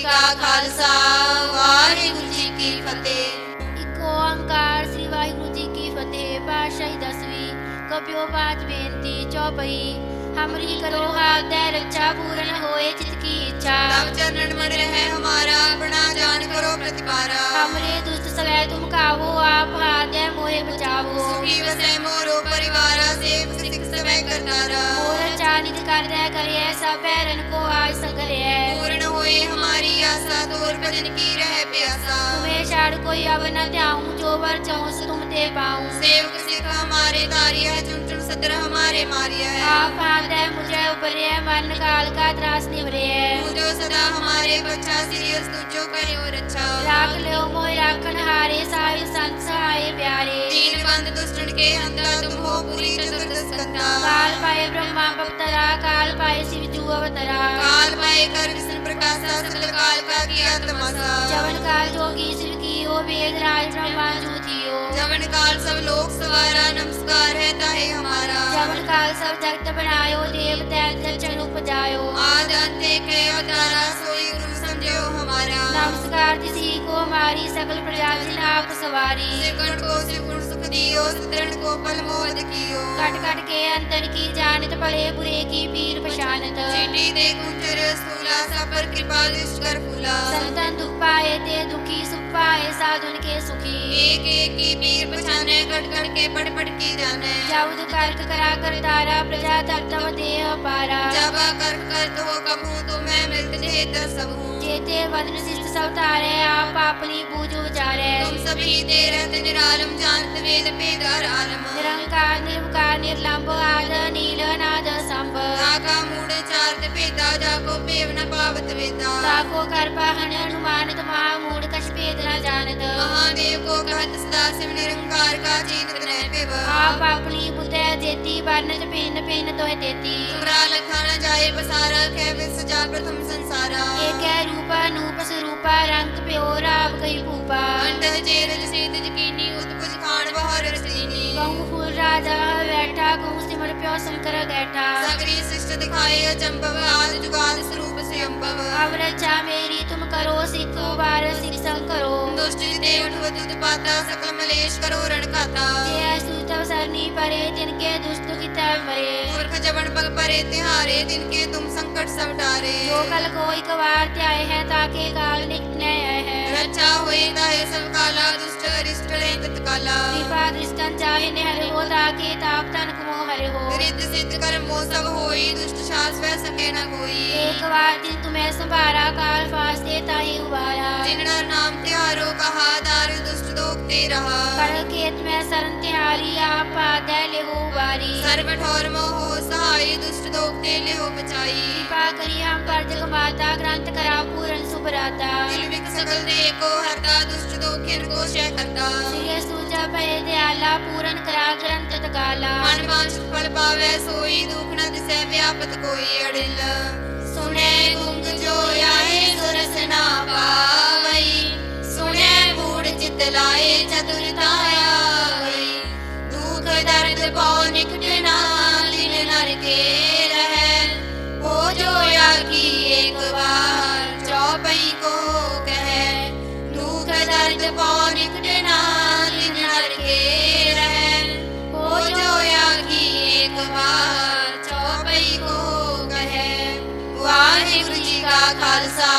ਜੀ ਕਾ ਖਾਲਸਾ ਵਾਹਿਗੁਰੂ ਜੀ ਕੀ ਫਤਿਹ। ਇੱਕ ਓੰਕਾਰ ਸ੍ਰੀ ਵਾਹਿਗੁਰੂ ਜੀ ਕੀ ਫਤਿਹ ਪਾਸ਼ਾਹੀ ਦਸਵੀਂ ਕਬਿਓ ਬਾਤ ਬੇਨਤੀ ਚੌਪਈ। ਹਮਰੀ ਕਰੋ ਹਾਦੈ ਰੱਛਾ ਪੂਰਨ ਹੋਏ ਚਿਤ ਕੀ ਇੱਛਾ। ਤਬ ਚਰਨਣ ਮਨ ਰਹਿ ਹਮਾਰਾ ਆਪਣਾ ਜਾਨ ਕਰੋ ਪ੍ਰਤਿਪਾਰਾ। ਹਮਰੇ ਦੁਸ਼ਟ ਸਵੈ ਤੁਮ ਕਾਵੋ ਆਪ ਹਾਦੈ ਮੋਹਿ ਬਚਾਵੋ। ਸੁਖੀ ਵਸੈ ਮੋਰੋ ਪਰਿਵਾਰਾ ਸੇਵ ਸਿਖ ਸਵੈ ਕਰਨਾਰਾ। ਮੋਰ ਚਾਨਿਤ ਕਰ ਰਹਿ ਕਰਿਐ ਸਭ ਪੈਰਨ ਕੋ ਆਜ ਸੰਗਰਿਐ ਪੂਰਨ और भजन की रह प्यासा तुम्हें छाड़ कोई अब न ध्याऊं जो वर चाहूं सो तुम दे पाऊं सेवक सिख हमारे तारिया झुमझुम सदर हमारे मारिया है आप हाथ है मुझे उपरे मन काल का त्रास निवरे है मुझो सदा हमारे बच्चा सीरियस तुझो करे और अच्छा राख लो मोय राखन हारे साई संत सहाय प्यारे तीन बंद दुष्टन के अंधा तुम हो पूरी चतुर्दश कंधा काल पाए ब्रह्मा अवतरा काल पाए शिव जू अवतरा काल पाए कर विष्णु प्रकाश सकल काल का किया जवन काल जोगी शिव की ओ वेद राज ब्रह्मा जू थियो जवन काल सब लोक सवारा नमस्कार है ताहे हमारा। जवन काल सब जगत बनायो देव दैत चरण उपजायो। आद अंते के अवतारा सोई गुरु समझो हमारा। नमस्कार तिसी को हमारी सकल प्रजा जिन आप सवारी। सिरकण को सिरगुण सुख दियो सतरण को पल मोद कियो। कट कट के अंतर की जानत भले बुरे की पीर पशानत चीटी दे कुंचर स्थूला सब पर कृपा दृष्ट कर फूला। ਜਨ ਕੇ ਸੁਖੀ। ਏਕ ਏਕ ਕੀ ਪੀਰ ਪਛਾਨੇ ਕਟ ਕਟ ਕੇ ਪੜ ਪੜ ਕੇ ਜਾਣੈ। ਜਾਉਦ ਕਰਤ ਕਰਾ ਕਰ ਤਾਰਾ ਪ੍ਰਜਾ ਤਤਵ ਦੇਹ ਪਾਰਾ। ਜਬਾ ਕਰ ਕਰ ਤੋ ਕਮੂ ਤੋ ਮੈਂ ਮਿਲਤ ਜੇਤ ਸਭੂ। ਜੇਤੇ ਵਦਨ ਸਿਸ਼ਟ ਸਭ ਤਾਰੇ ਆਪ ਆਪਣੀ ਬੂਝੋ ਜਾਰੇ ਤੁਮ ਸਭੀ ਦੇ ਰਤ ਨਿਰਾਲਮ ਜਾਣਤ ਵੇਦ ਪੇਦਾਰ ਆਲਮ। ਨਿਰੰਕਾਰ ਨਿਰਭਕਾਰ ਨਿਰਲੰਭ ਆਦ ਨੀਲ जाको पेव न पावत वेदा ताको कर पहन अनुमानित महामूढ़ कछ भेद न जानत महादेव को कहत सदा शिव निरंकार का चीनत न पेव आप अपनी बुद्धि जेती वर्णत भिन्न भिन्न तोह देती तुमरा लखा न जाए बसारा कै विस जा प्रथम संसारा एक है रूप अनूप स्वरूप रंग प्यो राव कही भूपा अंडह चेरज सेत जकीनी उत्पुज खान बहर रसीनी कहूँ फूल राजा बैठा कहूँ ਦਰਸ਼ਨ ਕਰ ਗੈਠਾ ਸਗਰੀ ਸਿਸ਼ਟ ਦਿਖਾਏ ਅਚੰਭਵ ਆਦ ਜੁਗਾਦ ਸਰੂਪ ਸੇ ਅੰਭਵ ਅਵ ਰਚਾ ਮੇਰੀ ਤੁਮ ਕਰੋ ਸਿੱਖੋ ਵਾਰ ਸਿਖ ਸੰਗ ਕਰੋ ਦੁਸ਼ਟ ਦੇਵ ਠਵਤ ਉਤਪਾਤਾ ਸਕਲ ਮਲੇਸ਼ ਕਰੋ ਰਣਕਾਤਾ ਜੈ ਸੂਤਵ ਸਰਨੀ ਪਰੇ ਜਿਨ ਕੇ ਦੁਸ਼ਟ ਕੀਤਾ ਮਰੇ ਪੁਰਖ ਜਵਨ ਪਗ ਪਰੇ ਤਿਹਾਰੇ ਜਿਨ ਕੇ ਤੁਮ ਸੰਕਟ ਸਭ ਡਾਰੇ ਜੋ ਕਲ ਕੋ ਇਕ ਵਾਰ ਧਿਆਏ ਹੈ ਤਾਂ ਕੇ ਕਾਲ ਨਿਕਟ ਨੈ ਹੈ ਰਚਾ ਹੋਏ ਤਾਂ ਹੈ ਸਭ ਕਾਲਾ ਦੁਸ਼ਟ ਰਿਸ਼ਟ ਲੈ ਤਤਕਾਲਾ ਕਿਰਪਾ ਦ੍ਰਿਸ਼ਟਨ ਚਾਹੇ ਨੇ ਹਰੇ ਹੋ ਰਾਖੇ ਤਾਪ ਤਨ ਕਮੋ ਹਰੇ ਹੋ ਰਿਤ ਸਿੱਧ ਕਰ ਮੋ ਸਭ ਹੋਈ ਦੁਸ਼ਟ ਸਾਸ ਵੈ ਸਕੇ ਨਾ ਕੋਈ ਏਕ ਵਾਰ ਜਿਨ ਤੁਮੈ ਸੰਭਾਰਾ ਕਾਲ ਫਾਸਤੇ ਤਾਹੀ ਉਬਾਰਾ ਜਿਨਣਾ ਨਾਮ ਤਿਹਾਰੋ ਕਹਾ ਦਾਰ ਦੁਸ਼ਟ ਦੋਖ ਤੇ ਰਹਾ ਕਰ ਖੇਤ ਮੈਂ ਸਰਨ ਤਿਹਾਰੀ ਆਪ ਆਦੈ ਲਿਹੋ ਵਾਰੀ ਸਰਬ ਠੋਰ ਮੋਹ ਸਹਾਈ ਦੁਸ਼ਟ ਦੋਖ ਤੇ ਲਿਹੋ ਬਚਾਈ ਕਿਰਪਾ ਕਰੀ ਹਮ ਪਰ ਜਗ ਮਾਤਾ ਗ੍ਰੰਥ ਕਰਾ ਪੂਰਨ ਸੁਭਰਾਤਾ ਦਿਲ ਵਿਕ ਸਕਲ ਦੇ ਕੋ ਹਰਤਾ ਦੁਸ਼ਟ ਕਿਰਕੋ ਸ਼ੈ ਕਰਤਾ ਸਿਰੇ ਸੂਜਾ ਭਏ ਦਿਆਲਾ ਪੂਰਨ ਕਰਾ ਗ੍ਰੰਥ ਤਕਾਲਾ ਮਨ ਮਾਨਸ ਫਲ ਪਾਵੇ ਸੋਈ ਦੁਖ ਨ ਦਿਸੈ ਵਿਆਪਤ ਕੋਈ ਅੜਿਲ। ਸੁਣੈ ਗੁੰਗ ਜੋ ਆਏ ਸੁਰਸ ਨਾ ਪਾਵਈ। ਸੁਣੈ ਮੂੜ ਚਿਤ ਲਾਏ ਚਤੁਰਤਾ ਆਈ ਦੁਖ ਦਰਦ ਪਉ ਨਿਕਟ ਨਾ ਦੁਖ ਦਰਦ ਪਉ ਨਿਕਟ ਨਰ ਕੇ ਰਹਿ ਹੋ। ਜੋ ਆਗੀ ਇੱਕ ਵਾਰ, ਚੌਪਈ ਕੋ ਕਹੈ ਵਾਹਿਗੁਰੂ ਜੀ ਕਾ ਖਾਲਸਾ